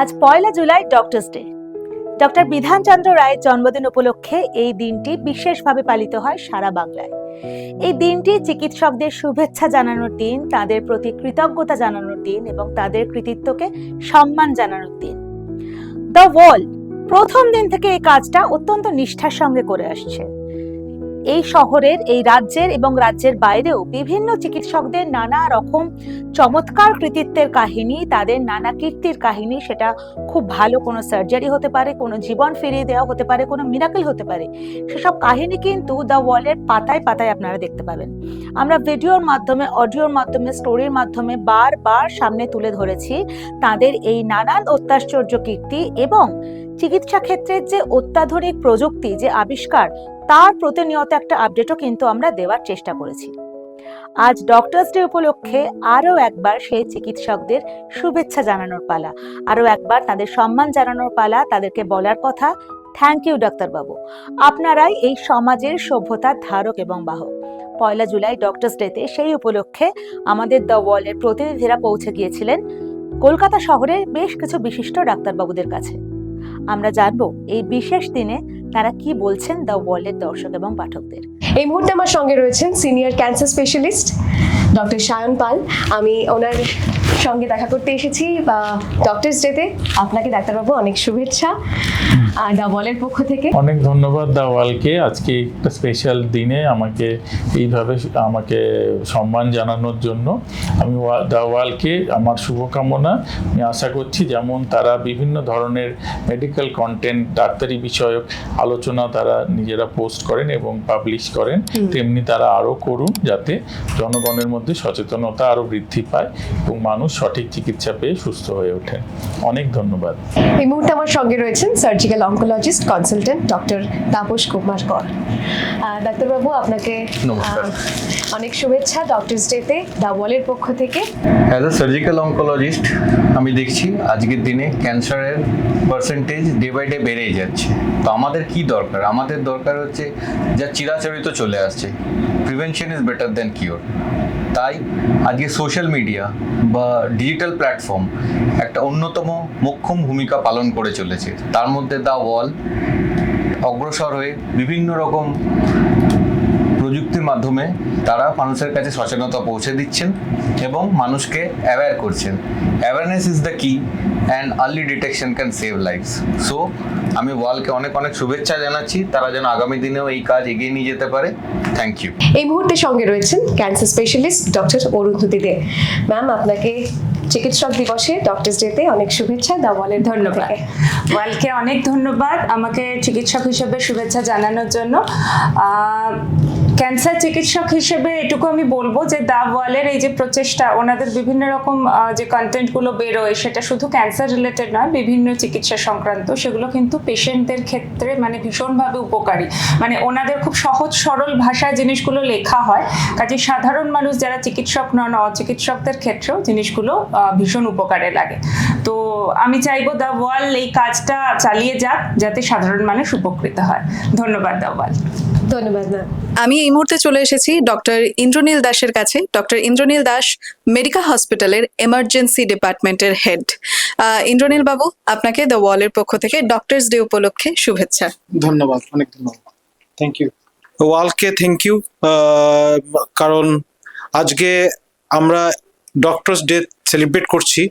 আজ পয়লা July doctors day doctor Bidhan Chandra রায়ের জন্মদিন উপলক্ষে এই দিনটি বিশেষভাবে পালিত হয় সারা বাংলায়। এই দিনটি চিকিৎসকদের শুভেচ্ছা জানানোর দিন, তাদের প্রতি কৃতজ্ঞতা জানানোর দিন এবং তাদের কৃতিত্বকে সম্মান জানানোর দিন। দ্য ওয়াল প্রথম দিন থেকে এই কাজটা অত্যন্ত নিষ্ঠার সঙ্গে করে আসছে। এই শহরের, এই রাজ্যের এবং রাজ্যের বাইরেও বিভিন্ন চিকিৎসকদের নানা রকম চমৎকার কৃতিত্বের কাহিনী, তাদের নানা কীর্তির কাহিনী, সেটা খুব ভালো কোনো সার্জারি হতে পারে, কোনো জীবন ফিরিয়ে দেওয়া হতে পারে, কোনো মিরাকেল হতে পারে। সেসব কাহিনী কিন্তু দ্য ওয়ালের পাতায় পাতায় আপনারা দেখতে পাবেন। আমরা ভিডিওর মাধ্যমে অডিওর মাধ্যমে স্টোরির মাধ্যমে বারবার সামনে তুলে ধরেছি তাদের এই নানান অত্যাশ্চর্য কীর্তি এবং চিকিৎসা ক্ষেত্রের যে অত্যাধুনিক প্রযুক্তি, যে আবিষ্কার, তার প্রতিনিয়ত একটা আপডেটও কিন্তু আমরা দেওয়ার চেষ্টা করেছি। আজ ডক্টরস ডে উপলক্ষে আরও একবার সেই চিকিৎসকদের শুভেচ্ছা জানানোর পালা, আরও একবার তাদের সম্মান জানানোর পালা, তাদেরকে বলার কথা। থ্যাংক ইউ ডাক্তারবাবু আপনারাই এই সমাজের সভ্যতার ধারক এবং বাহক। পয়লা জুলাই ডক্টরস ডেতে সেই উপলক্ষে আমাদের দ্য ওয়ালের প্রতিনিধিরা পৌঁছে গিয়েছিলেন। কলকাতা শহরের বেশ কিছু বিশিষ্ট ডাক্তারবাবুদের কাছে। আমরা জানব এই বিশেষ দিনে তারা কি বলছেন দ্য ওয়ার্ল্ডের দর্শক এবং পাঠকদের। এই মুহূর্তে আমার সঙ্গে রয়েছেন senior cancer specialist doctor Sayan Pal আমি ওনার সঙ্গে দেখা করতে এসেছি বা ডক্টরস ডেতে আপনাকে ডাক্তারবাবু অনেক শুভেচ্ছা। দ্য বলের পক্ষ থেকে। অনেক ধন্যবাদ দাওয়ালকে। আজকে একটা স্পেশাল দিনে আমাকে এইভাবে আমাকে সম্মান জানানোর জন্য। আমি ওয়া- দাওয়ালকে আমার শুভকামনা। আমি আশা করছি যেমন তারা বিভিন্ন ধরনের মেডিকেল কন্টেন্ট ডাক্তারি বিষয়ক আলোচনা তারা নিজেরা পোস্ট করেন এবং পাবলিশ করেন তেমনি তারা আরও করুন যাতে জনগণের মধ্যে সচেতনতা আরও বৃদ্ধি পায় এবং মানুষ সঠিক চিকিৎসা পেয়ে সুস্থ হয়ে ওঠে। অনেক ধন্যবাদ। এই মুহূর্তে আমার সঙ্গে রয়েছেন surgical oncologist consultant doctor Tapas Kumar Kar. ডাক্তারবাবু আপনাকে নমস্কার। অনেক শুভেচ্ছা ডক্টরস ডেতে দ্য বলের পক্ষ থেকে। অ্যাজ এ সার্জিক্যাল অঙ্কোলজিস্ট আমি দেখছি আজকের দিনে ক্যান্সারের পার্সেন্টেজ ডে বাই ডে বেড়েই যাচ্ছে। তো আমাদের কি দরকার? আমাদের দরকার হচ্ছে যা চিরাচরিত চলে আসছে। Prevention is better than cure তাই আজকে সোশ্যাল মিডিয়া বা ডিজিটাল প্ল্যাটফর্ম একটা অন্যতম মোক্ষম ভূমিকা পালন করে চলেছে। তার মধ্যে দ্য ওয়াল অগ্রসর হয়ে বিভিন্ন রকম প্রযুক্তির মাধ্যমে তারা মানুষের কাছে সচেতনতা পৌঁছে দিচ্ছেন এবং মানুষকে অ্যাওয়্যার করছেন। Awareness is the key and early detection can save lives so আমি ওয়ালকে অনেক অনেক শুভেচ্ছা জানাচ্ছি। তারা যেন আগামী দিনেও এই কাজ এগিয়ে নিয়ে যেতে পারে। থ্যাংক ইউ এই মুহূর্তে সঙ্গে রয়েছেন cancer specialist doctor Arundhati De ma'am আপনাকে চিকিৎসক দিবসে ডক্টরস ডেতে অনেক শুভেচ্ছা দ্য বলের ধন্যবাদ। ওয়ালকে অনেক ধন্যবাদ আমাকে চিকিৎসক হিসেবে শুভেচ্ছা জানানোর জন্য। ক্যান্সার চিকিৎসক হিসেবে এটুকু আমি বলব যে দা ওয়ালের এই যে প্রচেষ্টা, ওনাদের বিভিন্ন রকম যে কন্টেন্টগুলো বেরোয়, সেটা শুধু ক্যান্সার রিলেটেড নয়, বিভিন্ন চিকিৎসা সংক্রান্ত, সেগুলো কিন্তু পেশেন্টদের ক্ষেত্রে মানে ভীষণভাবে উপকারী। মানে ওনাদের খুব সহজ, সরল ভাষায় জিনিসগুলো লেখা হয়, কাজে সাধারণ মানুষ যারা চিকিৎসক নন, অচিকিৎসকদের ক্ষেত্রেও জিনিসগুলো ভীষণ উপকারে লাগে। তো আমি চাইব দ্য ওয়াল এই কাজটা চালিয়ে যাক, যাতে সাধারণ মানুষ উপকৃত হয়। ধন্যবাদ দ্য ওয়াল। ধন্যবাদ ম্যাম আমি এই মুহূর্তে চলে এসেছি ডক্টর ইন্দ্রনীল দাসের কাছে। ডক্টর ইন্দ্রনীল দাস মেডিকেল হসপিটালের এমার্জেন্সি ডিপার্টমেন্টের হেড। ইন্দ্রনীল বাবু আপনাকে দ্য ওয়ালের পক্ষ থেকে ডক্টরস ডে উপলক্ষে শুভেচ্ছা। ধন্যবাদ অনেক ধন্যবাদ। থ্যাংক ইউ ওয়ালকে থ্যাংক ইউ কারণ আজকে আমরা ডক্টরস ডে সেলিব্রেট করছি।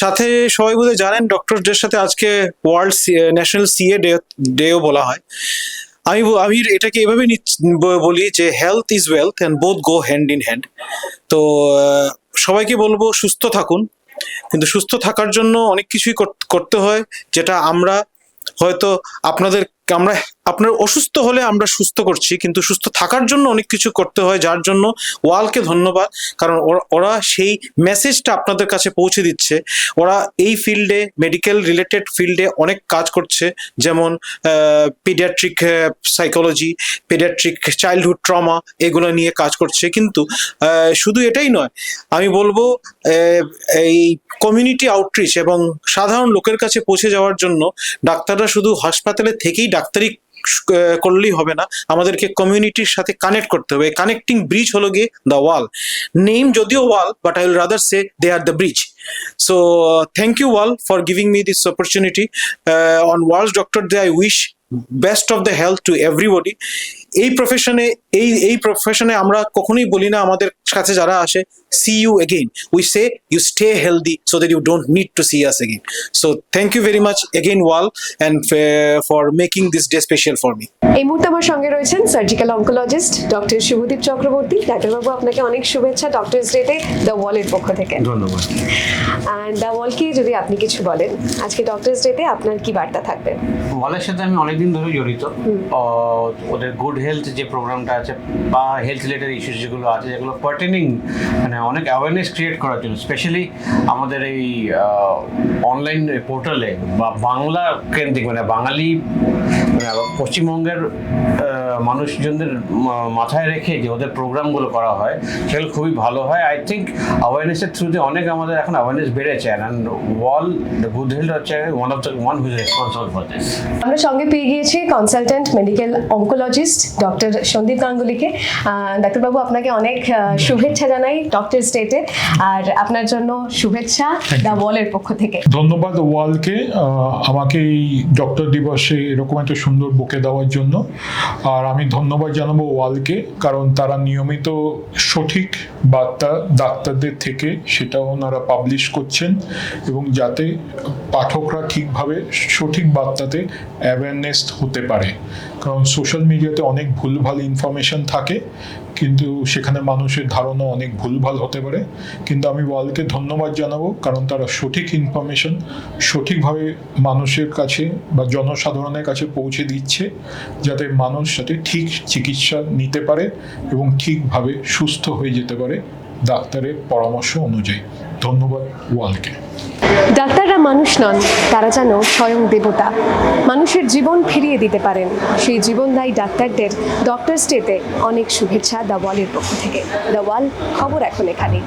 সাথে সবাই বোধহয় জানেন ডক্টরস ডের সাথে আজকে ওয়ার্ল্ড ন্যাশনাল সিএ ডে ডেও বলা হয়। আমি আমি এটাকে এভাবে বলি যে health is wealth and both go hand in hand তো সবাইকে বলব সুস্থ থাকুন। কিন্তু সুস্থ থাকার জন্য অনেক কিছুই কর- করতে হয়, যেটা আমরা হয়তো আপনাদের আমরা আপনার অসুস্থ হলে আমরা সুস্থ করছি, কিন্তু সুস্থ থাকার জন্য অনেক কিছু করতে হয়, যার জন্য ওয়ালকে ধন্যবাদ। কারণ ওরা- সেই মেসেজটা আপনাদের কাছে পৌঁছে দিচ্ছে। ওরা এই ফিল্ডে মেডিকেল রিলেটেড ফিল্ডে অনেক কাজ করছে, যেমন paediatric psychology paediatric childhood trauma এগুলো নিয়ে কাজ করছে। কিন্তু শুধু এটাই নয়, আমি বলব এই কমিউনিটি আউটরিচ এবং সাধারণ লোকের কাছে পৌঁছে যাওয়ার জন্য ডাক্তাররা শুধু হাসপাতালে থেকেই ডাক্তারি আহ, করলেই হবে না। আমাদেরকে কমিউনিটির সাথে কানেক্ট করতে হবে। কানেক্টিং ব্রিজ হলো গিয়ে দ্য ওয়াল নেম যদিও wall but I will rather say they are the bridge so thank you wall for giving me this opportunity on world doctor day I wish best of the health to everybody এই প্রফেশনে এই এই প্রফেশনে আমরা কখনোই বলি না আমাদের কাছে যারা আসে see you again we say you stay healthy so that you don't need to see us again so thank you very much again wall and for making this day special for me এই মুহূর্তে আমার সঙ্গে রয়েছেন surgical oncologist doctor Shubhadeep Chakraborty ডাক্তারবাবু আপনাকে অনেক শুভেচ্ছা doctors ডেতে দ্য ওয়ালের পক্ষ থেকে। ধন্যবাদ। অ্যান্ড দ্য ওয়ালকে যদি আপনি কিছু বলেন আজকে ডক্টরস ডেতে আপনার কি বার্তা থাকবে? ওয়ালের সাথে আমি অনেকদিন ধরে জড়িত। ওদের গুড হেলথ যে প্রোগ্রামটা আছে বা হেলথ রিলেটেড ইস্যুস যেগুলো আছে, যেগুলো পার্টেনিং মানে অনেক অ্যাওয়ারনেস ক্রিয়েট করার জন্য স্পেশালি আমাদের এই অনলাইন পোর্টালে বা বাংলা কেন্দ্রিক মানে বাঙালি মানে পশ্চিমবঙ্গের মানুষজনদের মাথায় রেখে যে ওদের প্রোগ্রামগুলো করা হয় সেগুলো খুবই ভালো হয়। আই থিঙ্ক অ্যাওয়ারনেসের থ্রুতে অনেক আমাদের এখন অ্যাওয়ারনেস বেড়েছে। And wall the good health হচ্ছে one of the one who's responsible for this আমরা সঙ্গে পেয়ে গিয়েছি consultant medical oncologist doctor Sandeep গাঙ্গুলিকে। ডাক্তারবাবু আপনাকে অনেক শুভেচ্ছা জানাই ডক্টর স্টেটে আর আপনার জন্য শুভেচ্ছা দ্য ওয়ালের পক্ষ থেকে। ধন্যবাদ ওয়ালকে আমাকে এই ডক্টর দিবসে এরকম একটা সুন্দর বুকে দেওয়ার জন্য। আর আমি ধন্যবাদ জানাব ওয়ালকে, কারণ তারা নিয়মিত সঠিক বার্তা ডাক্তারদের থেকে সেটা ওনারা পাবলিশ করছেন এবং যাতে পাঠকরা ঠিকভাবে সঠিক বার্তাতে অ্যাওয়ারনেস হতে পারে। কারণ সোশ্যাল মিডিয়াতে অনেক ভুলভাল ইনফরমেশন থাকে, কিন্তু সেখানে মানুষের ধারণা অনেক ভুলভাল হতে পারে। কিন্তু আমি ওয়ালকে ধন্যবাদ জানাব, কারণ তারা সঠিক ইনফরমেশন সঠিকভাবে মানুষের কাছে বা জনসাধারণের কাছে পৌঁছে দিচ্ছে, যাতে মানুষ যাতে ঠিক চিকিৎসা নিতে পারে এবং ঠিকভাবে সুস্থ হয়ে যেতে পারে ডাক্তারের পরামর্শ অনুযায়ী। ধন্যবাদ ওয়ালকে। ডাক্তাররা মানুষ নন, তারা যেন স্বয়ং দেবতা। মানুষের জীবন ফিরিয়ে দিতে পারেন। সেই জীবনদায়ী ডাক্তারদের ডক্টরস ডেতে অনেক শুভেচ্ছা দ্য ওয়ালের পক্ষ থেকে। দ্য ওয়াল, খবর এখন এখানে